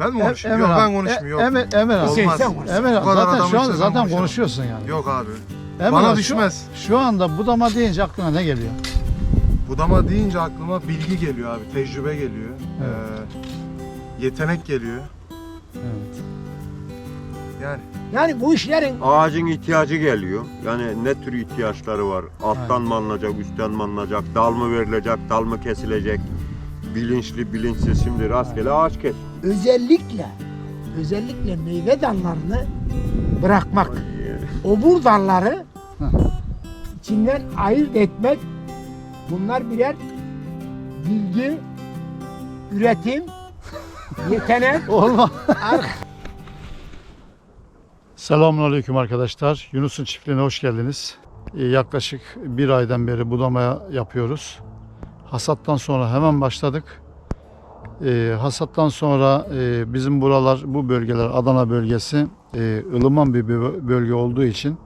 Ben mi? Emel yok ben abi, konuşmayayım. e-. Emel, Emel abi. Olmaz. Sen konuş. Emel abi Bu kadar zaten şu anda zaten konuşamam. konuşuyorsun yani. Yok abi. Emel Bana abi, düşmez. Şu, şu anda budama deyince aklına ne geliyor? Budama deyince aklıma bilgi geliyor abi. Tecrübe geliyor. Evet. Ee, yetenek geliyor. Evet. Yani Yani bu işlerin Ağacın ihtiyacı geliyor. Yani ne tür ihtiyaçları var? Alttan mı alınacak, üstten mi alınacak, dal mı verilecek, dal mı kesilecek? Bilinçli, bilinçsiz şimdi rastgele ağaç kes. özellikle özellikle meyve dallarını bırakmak. Obur dalları Hı. içinden ayırt etmek bunlar birer bilgi, üretim, yetenek, Olma. Selamünaleyküm arkadaşlar. Yunus'un çiftliğine hoş geldiniz. Ee, Yaklaşık bir aydan beri budama yapıyoruz. Hasattan sonra hemen başladık. Ee, hasattan sonra e, bizim buralar, bu bölgeler Adana bölgesi e, ılıman bir bö- bölge olduğu için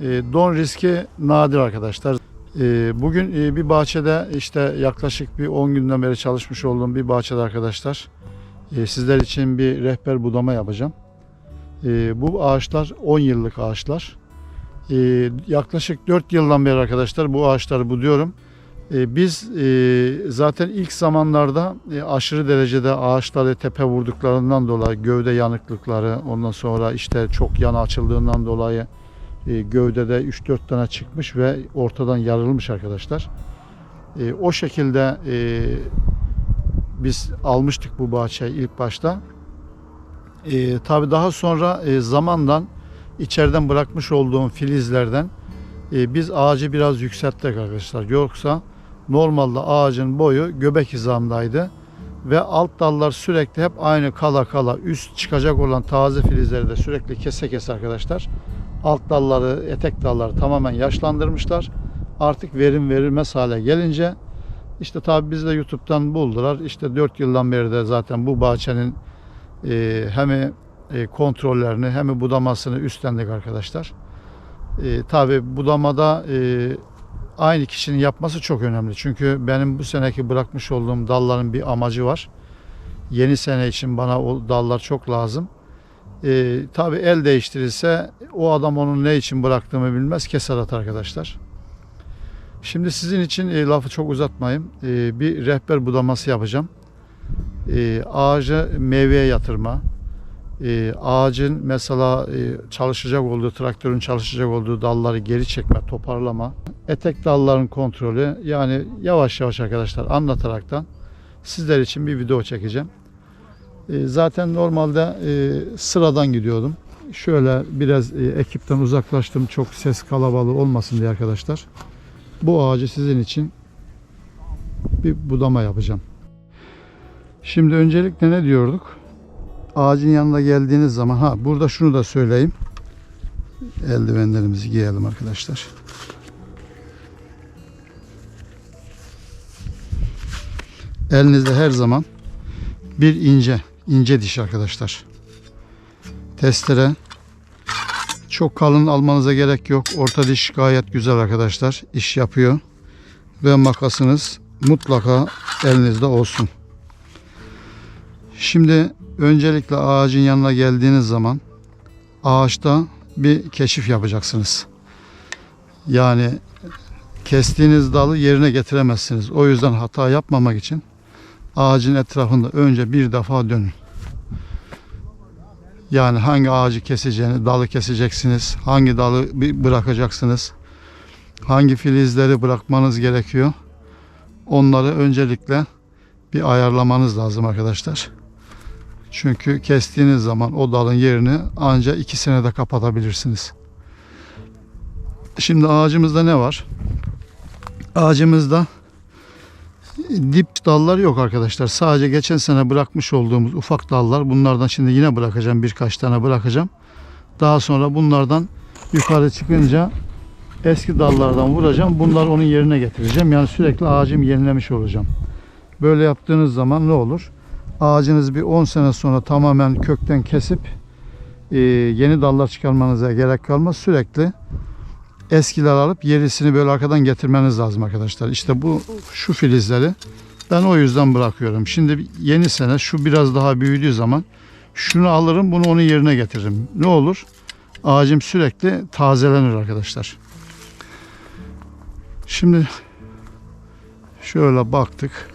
e, don riski nadir arkadaşlar. E, bugün e, bir bahçede işte yaklaşık bir 10 günden beri çalışmış olduğum bir bahçede arkadaşlar e, sizler için bir rehber budama yapacağım. E, bu ağaçlar 10 yıllık ağaçlar. E, yaklaşık 4 yıldan beri arkadaşlar bu ağaçları buduyorum. E, biz e, zaten ilk zamanlarda e, aşırı derecede ağaçları tepe vurduklarından dolayı gövde yanıklıkları ondan sonra işte çok yana açıldığından dolayı gövdede 3-4 tane çıkmış ve ortadan yarılmış arkadaşlar. O şekilde biz almıştık bu bahçeyi ilk başta. Tabii daha sonra zamandan içeriden bırakmış olduğum filizlerden biz ağacı biraz yükselttik arkadaşlar. Yoksa normalde ağacın boyu göbek hizamdaydı ve alt dallar sürekli hep aynı kala kala üst çıkacak olan taze filizleri de sürekli kese kese arkadaşlar. Alt dalları, etek dalları tamamen yaşlandırmışlar. Artık verim verilmez hale gelince işte tabi biz de YouTube'dan buldular. İşte 4 yıldan beri de zaten bu bahçenin e, hem e, kontrollerini hem budamasını üstlendik arkadaşlar. E, tabi budamada e, aynı kişinin yapması çok önemli. Çünkü benim bu seneki bırakmış olduğum dalların bir amacı var. Yeni sene için bana o dallar çok lazım. E, tabi el değiştirirse o adam onun ne için bıraktığımı bilmez keser atar arkadaşlar. Şimdi sizin için e, lafı çok uzatmayayım. E, bir rehber budaması yapacağım. E, ağacı meyveye yatırma. E, ağacın mesela e, çalışacak olduğu, traktörün çalışacak olduğu dalları geri çekme, toparlama. Etek dalların kontrolü. Yani yavaş yavaş arkadaşlar anlataraktan sizler için bir video çekeceğim. E, zaten normalde e, sıradan gidiyordum. Şöyle biraz e, ekipten uzaklaştım. Çok ses kalabalığı olmasın diye arkadaşlar. Bu ağacı sizin için bir budama yapacağım. Şimdi öncelikle ne diyorduk? Ağacın yanına geldiğiniz zaman ha burada şunu da söyleyeyim. Eldivenlerimizi giyelim arkadaşlar. Elinizde her zaman bir ince, ince diş arkadaşlar. Testere çok kalın almanıza gerek yok. Orta diş gayet güzel arkadaşlar. İş yapıyor. Ve makasınız mutlaka elinizde olsun. Şimdi öncelikle ağacın yanına geldiğiniz zaman ağaçta bir keşif yapacaksınız. Yani kestiğiniz dalı yerine getiremezsiniz. O yüzden hata yapmamak için ağacın etrafında önce bir defa dönün. Yani hangi ağacı keseceğini, dalı keseceksiniz, hangi dalı bırakacaksınız, hangi filizleri bırakmanız gerekiyor. Onları öncelikle bir ayarlamanız lazım arkadaşlar. Çünkü kestiğiniz zaman o dalın yerini ancak iki senede kapatabilirsiniz. Şimdi ağacımızda ne var? Ağacımızda dip dallar yok arkadaşlar. Sadece geçen sene bırakmış olduğumuz ufak dallar. Bunlardan şimdi yine bırakacağım. Birkaç tane bırakacağım. Daha sonra bunlardan yukarı çıkınca eski dallardan vuracağım. Bunları onun yerine getireceğim. Yani sürekli ağacımı yenilemiş olacağım. Böyle yaptığınız zaman ne olur? Ağacınız bir 10 sene sonra tamamen kökten kesip e, yeni dallar çıkarmanıza gerek kalmaz. Sürekli eskiler alıp yenisini böyle arkadan getirmeniz lazım arkadaşlar. İşte bu şu filizleri Ben o yüzden bırakıyorum. Şimdi yeni sene şu biraz daha büyüdüğü zaman şunu alırım bunu onun yerine getiririm. Ne olur? Ağacım sürekli tazelenir arkadaşlar. Şimdi şöyle baktık.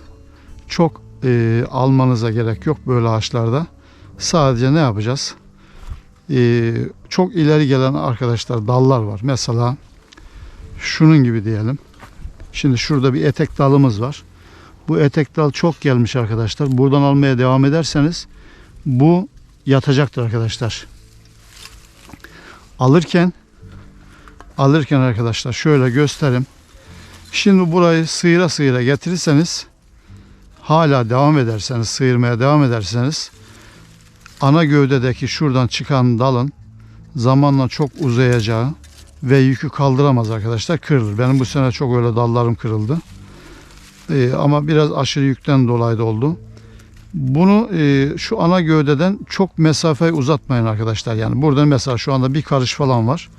Çok e, almanıza gerek yok böyle ağaçlarda. Sadece ne yapacağız? E, çok ileri gelen arkadaşlar dallar var. Mesela şunun gibi diyelim. Şimdi şurada bir etek dalımız var. Bu etek dal çok gelmiş arkadaşlar. Buradan almaya devam ederseniz bu yatacaktır arkadaşlar. Alırken alırken arkadaşlar şöyle göstereyim. Şimdi burayı sıyıra sıyıra getirirseniz hala devam ederseniz sıyırmaya devam ederseniz ana gövdedeki şuradan çıkan dalın zamanla çok uzayacağı ve yükü kaldıramaz arkadaşlar kırılır. Benim bu sene çok öyle dallarım kırıldı. Ee, ama biraz aşırı yükten dolayı da oldu. Bunu e, şu ana gövdeden çok mesafeyi uzatmayın arkadaşlar. Yani burada mesela şu anda bir karış falan var.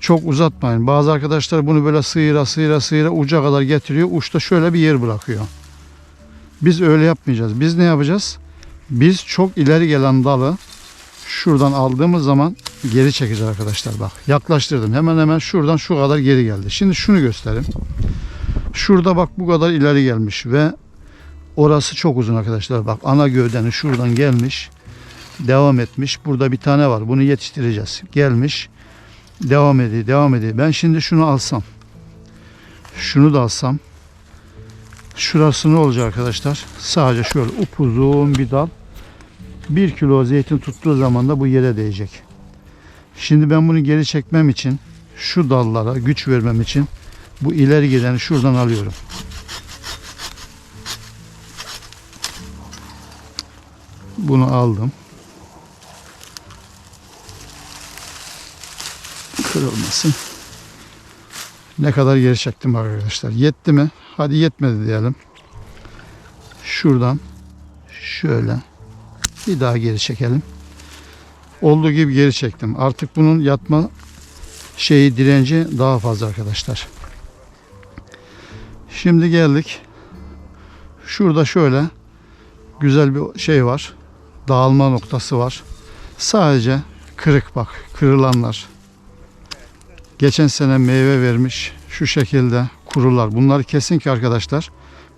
Çok uzatmayın. Bazı arkadaşlar bunu böyle sıyıra sıyıra sıyıra uca kadar getiriyor. Uçta şöyle bir yer bırakıyor. Biz öyle yapmayacağız. Biz ne yapacağız? Biz çok ileri gelen dalı şuradan aldığımız zaman geri çekeceğiz arkadaşlar bak. Yaklaştırdım. Hemen hemen şuradan şu kadar geri geldi. Şimdi şunu göstereyim. Şurada bak bu kadar ileri gelmiş ve orası çok uzun arkadaşlar. Bak ana gövdenin şuradan gelmiş. Devam etmiş. Burada bir tane var. Bunu yetiştireceğiz. Gelmiş. Devam ediyor. Devam ediyor. Ben şimdi şunu alsam. Şunu da alsam. Şurası ne olacak arkadaşlar? Sadece şöyle upuzun bir dal. Bir kilo zeytin tuttuğu zaman da bu yere değecek. Şimdi ben bunu geri çekmem için şu dallara güç vermem için bu ileri gideni şuradan alıyorum. Bunu aldım. Kırılmasın. Ne kadar geri çektim arkadaşlar. Yetti mi? Hadi yetmedi diyelim. Şuradan şöyle bir daha geri çekelim. Olduğu gibi geri çektim. Artık bunun yatma şeyi direnci daha fazla arkadaşlar. Şimdi geldik. Şurada şöyle güzel bir şey var. Dağılma noktası var. Sadece kırık bak. Kırılanlar. Geçen sene meyve vermiş. Şu şekilde kurular. Bunları kesin ki arkadaşlar.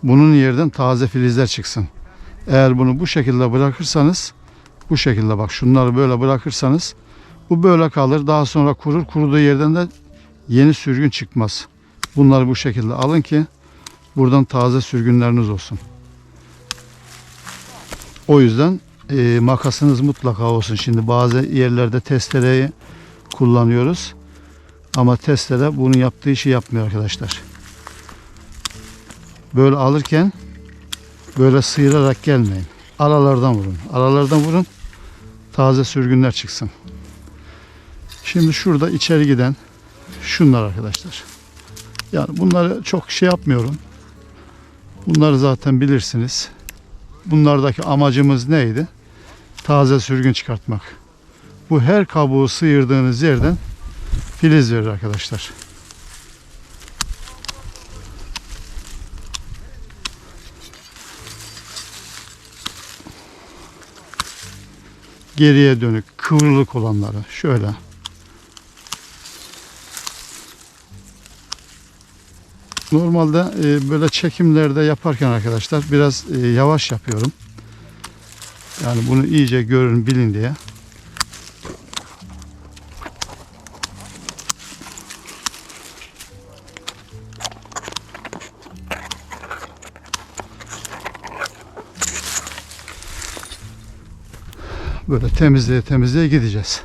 Bunun yerden taze filizler çıksın. Eğer bunu bu şekilde bırakırsanız bu şekilde bak şunları böyle bırakırsanız bu böyle kalır. Daha sonra kurur. Kuruduğu yerden de yeni sürgün çıkmaz. Bunları bu şekilde alın ki buradan taze sürgünleriniz olsun. O yüzden e, makasınız mutlaka olsun. Şimdi bazı yerlerde testereyi kullanıyoruz. Ama testere bunun yaptığı işi yapmıyor arkadaşlar. Böyle alırken böyle sıyırarak gelmeyin. Aralardan vurun. Aralardan vurun. Taze sürgünler çıksın. Şimdi şurada içeri giden şunlar arkadaşlar. Yani bunları çok şey yapmıyorum. Bunları zaten bilirsiniz. Bunlardaki amacımız neydi? Taze sürgün çıkartmak. Bu her kabuğu sıyırdığınız yerden filiz verir arkadaşlar. Geriye dönük kıvrılık olanları şöyle Normalde e, böyle çekimlerde yaparken arkadaşlar biraz e, yavaş yapıyorum. Yani bunu iyice görün bilin diye. Böyle temizleye temizleye gideceğiz.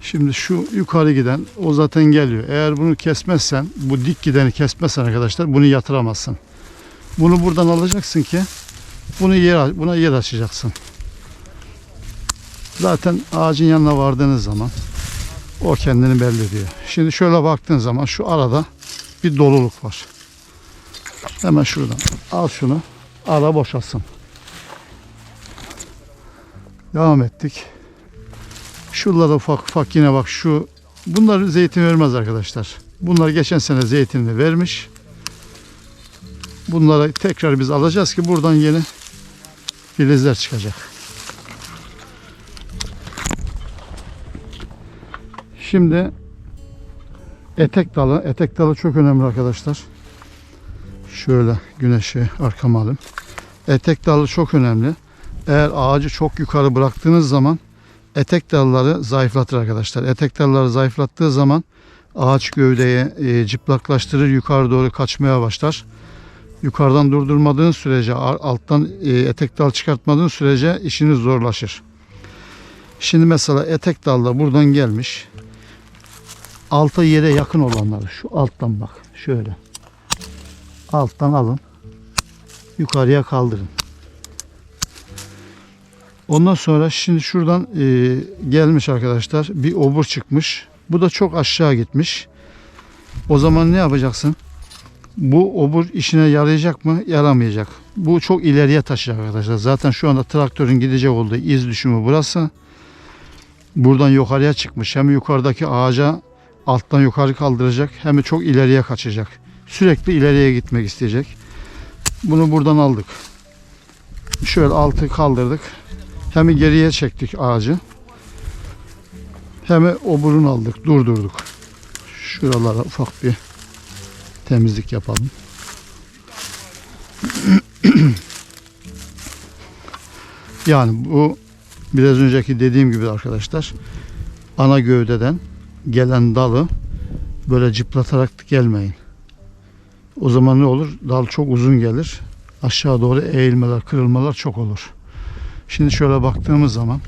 Şimdi şu yukarı giden o zaten geliyor. Eğer bunu kesmezsen, bu dik gideni kesmezsen arkadaşlar bunu yatıramazsın. Bunu buradan alacaksın ki bunu yer, buna yer açacaksın. Zaten ağacın yanına vardığınız zaman o kendini belli ediyor. Şimdi şöyle baktığın zaman şu arada bir doluluk var. Hemen şuradan al şunu. Ara boşalsın. Devam ettik. Şuralarda ufak ufak yine bak şu bunlar zeytin vermez arkadaşlar. Bunlar geçen sene zeytinini vermiş. bunları tekrar biz alacağız ki buradan yeni filizler çıkacak. Şimdi etek dalı. Etek dalı çok önemli arkadaşlar. Şöyle güneşi arkama alayım. Etek dalı çok önemli. Eğer ağacı çok yukarı bıraktığınız zaman etek dalları zayıflatır arkadaşlar. Etek dalları zayıflattığı zaman ağaç gövdeyi e, cıplaklaştırır, yukarı doğru kaçmaya başlar. Yukarıdan durdurmadığın sürece, alttan e, etek dal çıkartmadığın sürece işiniz zorlaşır. Şimdi mesela etek dal da buradan gelmiş. Alta yere yakın olanları şu alttan bak şöyle. Alttan alın. Yukarıya kaldırın. Ondan sonra şimdi şuradan e, gelmiş arkadaşlar bir obur çıkmış. Bu da çok aşağı gitmiş. O zaman ne yapacaksın? Bu obur işine yarayacak mı? Yaramayacak. Bu çok ileriye taşıyacak arkadaşlar. Zaten şu anda traktörün gidecek olduğu iz düşümü burası. Buradan yukarıya çıkmış. Hem yukarıdaki ağaca alttan yukarı kaldıracak hem de çok ileriye kaçacak. Sürekli ileriye gitmek isteyecek. Bunu buradan aldık. Şöyle altı kaldırdık. Hem geriye çektik ağacı. Hem oburunu aldık, durdurduk. Şuralara ufak bir temizlik yapalım. yani bu biraz önceki dediğim gibi arkadaşlar ana gövdeden gelen dalı böyle cıplatarak gelmeyin. O zaman ne olur? Dal çok uzun gelir. Aşağı doğru eğilmeler, kırılmalar çok olur. Şimdi şöyle baktığımız zaman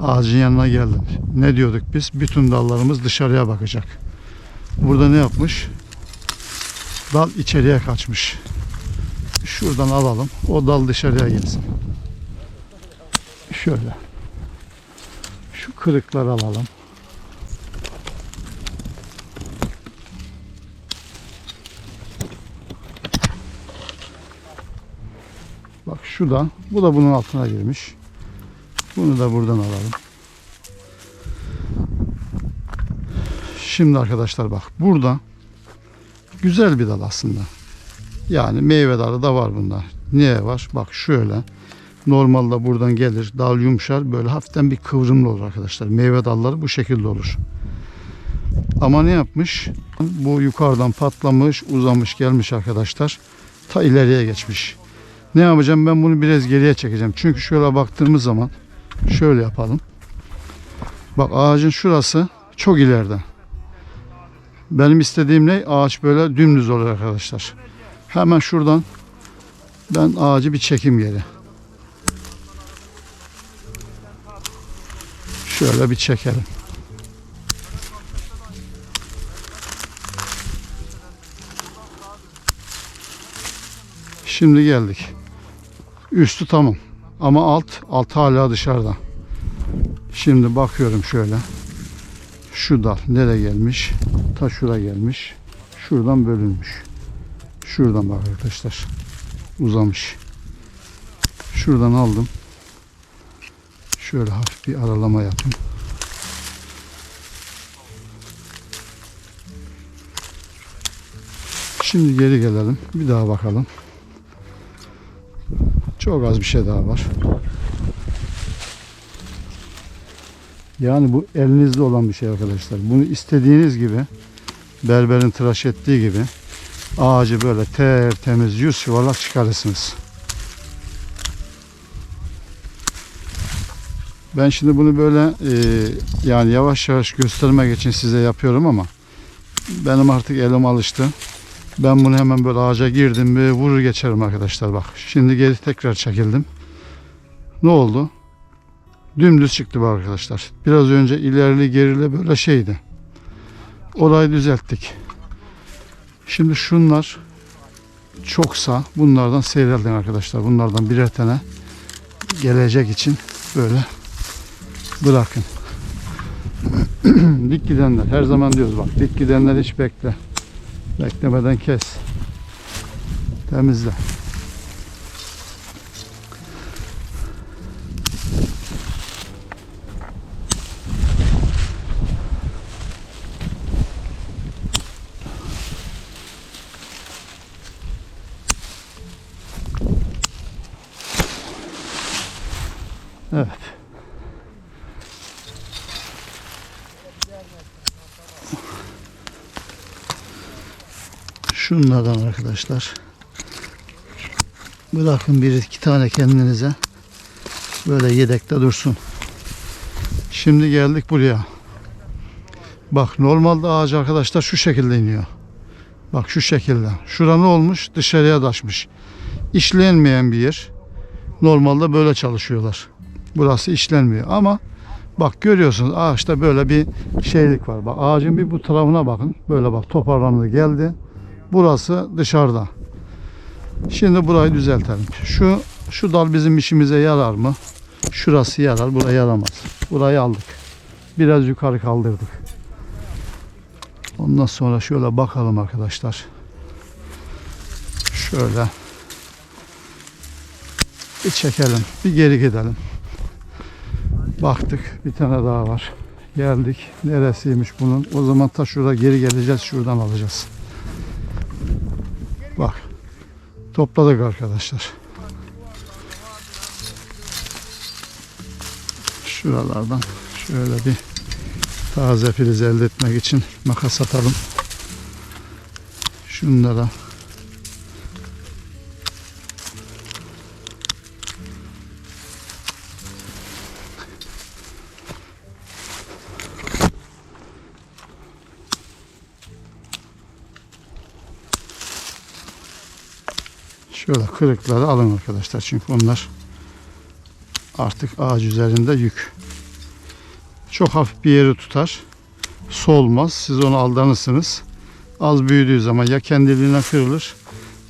ağacın yanına geldim. Ne diyorduk biz? Bütün dallarımız dışarıya bakacak. Burada ne yapmış? Dal içeriye kaçmış. Şuradan alalım. O dal dışarıya gelsin. Şöyle. Şu kırıkları alalım. Şu da, bu da bunun altına girmiş. Bunu da buradan alalım. Şimdi arkadaşlar bak burada güzel bir dal aslında. Yani meyve dalı da var bunda. Niye var? Bak şöyle. Normalde buradan gelir. Dal yumuşar. Böyle hafiften bir kıvrımlı olur arkadaşlar. Meyve dalları bu şekilde olur. Ama ne yapmış? Bu yukarıdan patlamış, uzamış gelmiş arkadaşlar. Ta ileriye geçmiş. Ne yapacağım? Ben bunu biraz geriye çekeceğim. Çünkü şöyle baktığımız zaman şöyle yapalım. Bak ağacın şurası çok ileride. Benim istediğim ne? Ağaç böyle dümdüz olur arkadaşlar. Hemen şuradan ben ağacı bir çekim geri. Şöyle bir çekelim. Şimdi geldik. Üstü tamam. Ama alt, alt hala dışarıda. Şimdi bakıyorum şöyle. Şu dal nereye gelmiş? Ta şura gelmiş. Şuradan bölünmüş. Şuradan bak arkadaşlar. Uzamış. Şuradan aldım. Şöyle hafif bir aralama yapayım. Şimdi geri gelelim. Bir daha bakalım. Çok az bir şey daha var. Yani bu elinizde olan bir şey arkadaşlar. Bunu istediğiniz gibi berberin tıraş ettiği gibi ağacı böyle tertemiz yüz yuvarlak çıkarırsınız. Ben şimdi bunu böyle e, yani yavaş yavaş göstermek için size yapıyorum ama benim artık elim alıştı. Ben bunu hemen böyle ağaca girdim ve vurur geçerim arkadaşlar bak. Şimdi geri tekrar çekildim. Ne oldu? Dümdüz çıktı bu arkadaşlar. Biraz önce ilerili gerili böyle şeydi. Orayı düzelttik. Şimdi şunlar çoksa bunlardan seyredin arkadaşlar. Bunlardan birer tane gelecek için böyle bırakın. dik gidenler her zaman diyoruz bak dik gidenler hiç bekle. Beklemeden kes. Temizle. Evet. Şunlardan arkadaşlar. Bırakın bir iki tane kendinize. Böyle yedekte dursun. Şimdi geldik buraya. Bak normalde ağaç arkadaşlar şu şekilde iniyor. Bak şu şekilde. Şura ne olmuş? Dışarıya taşmış. İşlenmeyen bir yer. Normalde böyle çalışıyorlar. Burası işlenmiyor ama bak görüyorsunuz ağaçta böyle bir şeylik var. Bak ağacın bir bu tarafına bakın. Böyle bak toparlandı geldi. Burası dışarıda. Şimdi burayı düzeltelim. Şu şu dal bizim işimize yarar mı? Şurası yarar, buraya yaramaz. Burayı aldık. Biraz yukarı kaldırdık. Ondan sonra şöyle bakalım arkadaşlar. Şöyle bir çekelim. Bir geri gidelim. Baktık bir tane daha var. Geldik. Neresiymiş bunun? O zaman ta şurada geri geleceğiz. Şuradan alacağız. Bak. Topladık arkadaşlar. Şuralardan şöyle bir taze filiz elde etmek için makas atalım. Şunlara Şöyle kırıkları alın arkadaşlar. Çünkü onlar artık ağaç üzerinde yük. Çok hafif bir yeri tutar. Solmaz. Siz onu aldanırsınız. Az büyüdüğü zaman ya kendiliğinden kırılır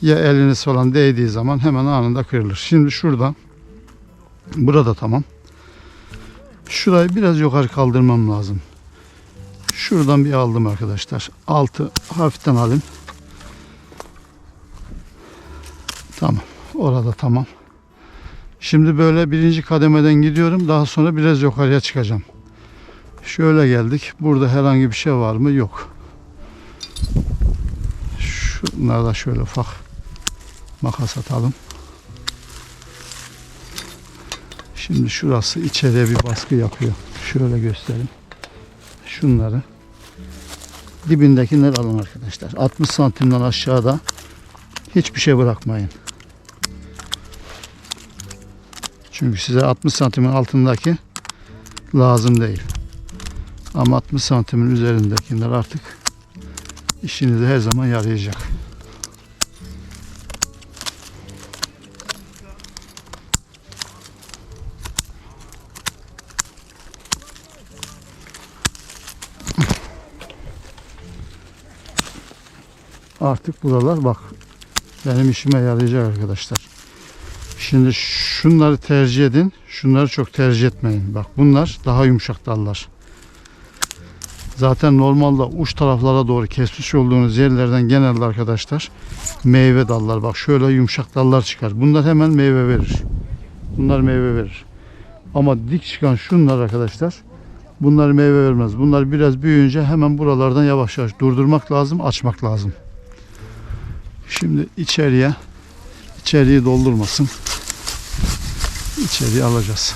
ya eliniz falan değdiği zaman hemen anında kırılır. Şimdi şurada burada tamam. Şurayı biraz yukarı kaldırmam lazım. Şuradan bir aldım arkadaşlar. Altı hafiften alayım. Tamam. Orada tamam. Şimdi böyle birinci kademeden gidiyorum. Daha sonra biraz yukarıya çıkacağım. Şöyle geldik. Burada herhangi bir şey var mı? Yok. Şunlarda şöyle ufak makas atalım. Şimdi şurası içeriye bir baskı yapıyor. Şöyle göstereyim. Şunları dibindekileri alın arkadaşlar. 60 santimden aşağıda hiçbir şey bırakmayın. Çünkü size 60 santimin altındaki lazım değil. Ama 60 santimin üzerindekiler artık işinize her zaman yarayacak. Artık buralar bak benim işime yarayacak arkadaşlar. Şimdi şunları tercih edin. Şunları çok tercih etmeyin. Bak bunlar daha yumuşak dallar. Zaten normalde uç taraflara doğru kesmiş olduğunuz yerlerden genelde arkadaşlar meyve dallar. Bak şöyle yumuşak dallar çıkar. Bunlar hemen meyve verir. Bunlar meyve verir. Ama dik çıkan şunlar arkadaşlar bunlar meyve vermez. Bunlar biraz büyüyünce hemen buralardan yavaş yavaş durdurmak lazım, açmak lazım. Şimdi içeriye içeriği doldurmasın. İçeriye alacağız.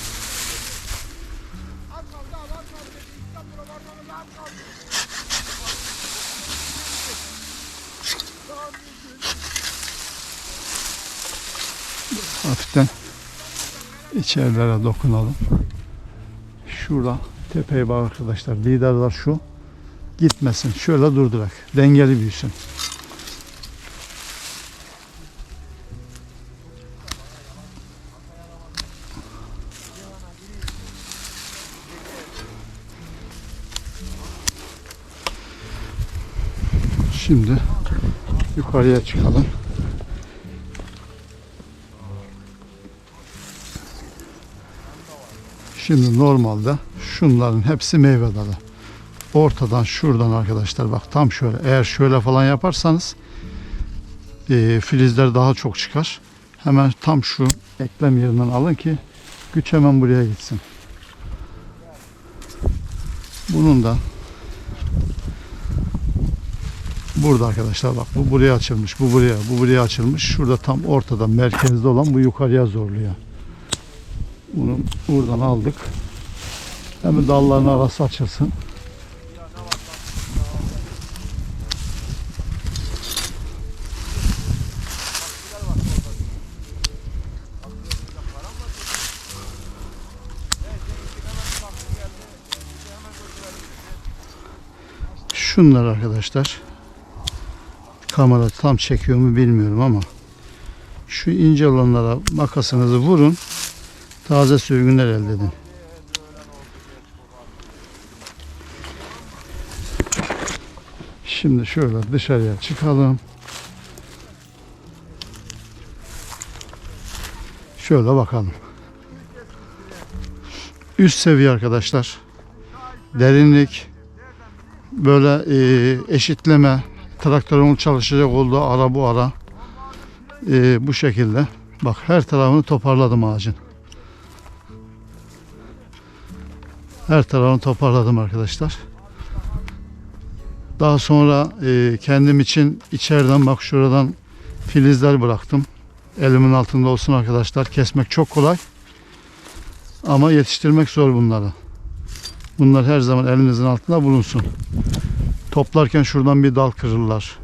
Hafiften içerilere dokunalım. Şurada tepeye bak arkadaşlar. Liderler şu. Gitmesin. Şöyle durdurak. Dengeli büyüsün. Şimdi yukarıya çıkalım. Şimdi normalde şunların hepsi meyve dalı. Ortadan şuradan arkadaşlar bak tam şöyle eğer şöyle falan yaparsanız e, filizler daha çok çıkar. Hemen tam şu eklem yerinden alın ki güç hemen buraya gitsin. Bunun da Burada arkadaşlar bak bu buraya açılmış, bu buraya, bu buraya açılmış. Şurada tam ortada merkezde olan bu yukarıya zorluyor. Bunu buradan aldık. Hem dalların arası açılsın. Şunlar arkadaşlar. Kamera tam çekiyor mu bilmiyorum ama şu ince olanlara makasınızı vurun. Taze sürgünler elde edin. Şimdi şöyle dışarıya çıkalım. Şöyle bakalım. Üst seviye arkadaşlar. Derinlik, böyle e, eşitleme, traktörün çalışacak olduğu ara bu ara e, bu şekilde. Bak her tarafını toparladım ağacın. Her tarafını toparladım arkadaşlar. Daha sonra e, kendim için içeriden bak şuradan filizler bıraktım. Elimin altında olsun arkadaşlar. Kesmek çok kolay. Ama yetiştirmek zor bunları. Bunlar her zaman elinizin altında bulunsun. Toplarken şuradan bir dal kırırlar.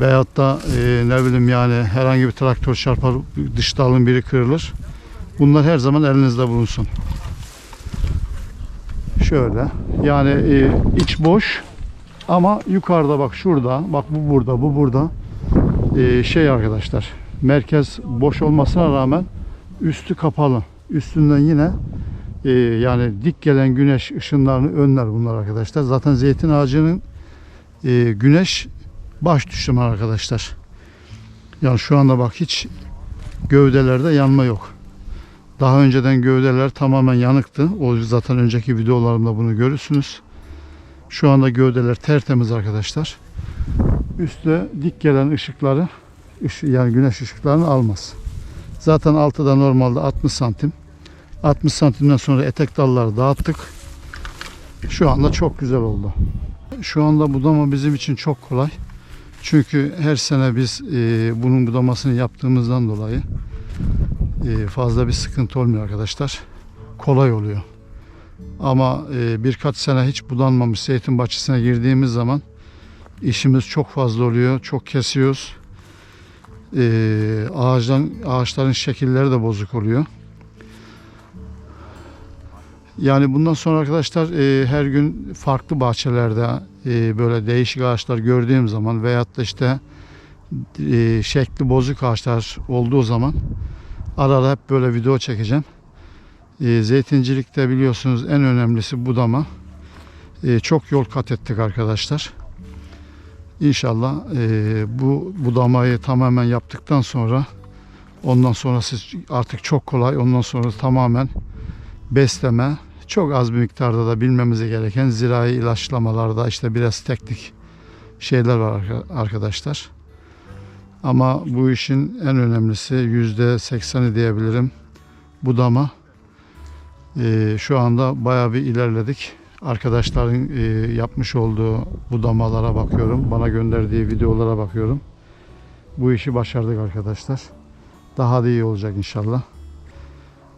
Veyahut da e, ne bileyim yani herhangi bir traktör çarpar dış dalın biri kırılır. Bunlar her zaman elinizde bulunsun. Şöyle yani e, iç boş ama yukarıda bak şurada bak bu burada bu burada e, şey arkadaşlar merkez boş olmasına rağmen üstü kapalı. Üstünden yine e, yani dik gelen güneş ışınlarını önler bunlar arkadaşlar. Zaten zeytin ağacının e, güneş baş düşmanı arkadaşlar. Yani şu anda bak hiç gövdelerde yanma yok. Daha önceden gövdeler tamamen yanıktı. O zaten önceki videolarımda bunu görürsünüz. Şu anda gövdeler tertemiz arkadaşlar. Üstte dik gelen ışıkları ışı- yani güneş ışıklarını almaz. Zaten altı da normalde 60 santim. 60 santimden sonra etek dalları dağıttık. Şu anda çok güzel oldu. Şu anda budama bizim için çok kolay. Çünkü her sene biz e, bunun budamasını yaptığımızdan dolayı e, fazla bir sıkıntı olmuyor arkadaşlar. Kolay oluyor. Ama e, birkaç sene hiç budanmamış zeytin bahçesine girdiğimiz zaman işimiz çok fazla oluyor. Çok kesiyoruz. E, ağaçtan, ağaçların şekilleri de bozuk oluyor. Yani bundan sonra arkadaşlar e, her gün farklı bahçelerde e, böyle değişik ağaçlar gördüğüm zaman veyahut da işte e, şekli bozuk ağaçlar olduğu zaman ara ara hep böyle video çekeceğim. E, zeytincilikte biliyorsunuz en önemlisi budama. E, çok yol kat ettik arkadaşlar. İnşallah e, bu budamayı tamamen yaptıktan sonra ondan sonrası artık çok kolay. Ondan sonra tamamen besleme, çok az bir miktarda da bilmemiz gereken zirai ilaçlamalarda işte biraz teknik şeyler var arka- arkadaşlar. Ama bu işin en önemlisi yüzde sekseni diyebilirim budama. Ee, şu anda bayağı bir ilerledik. Arkadaşların e, yapmış olduğu budamalara bakıyorum. Bana gönderdiği videolara bakıyorum. Bu işi başardık arkadaşlar. Daha da iyi olacak inşallah.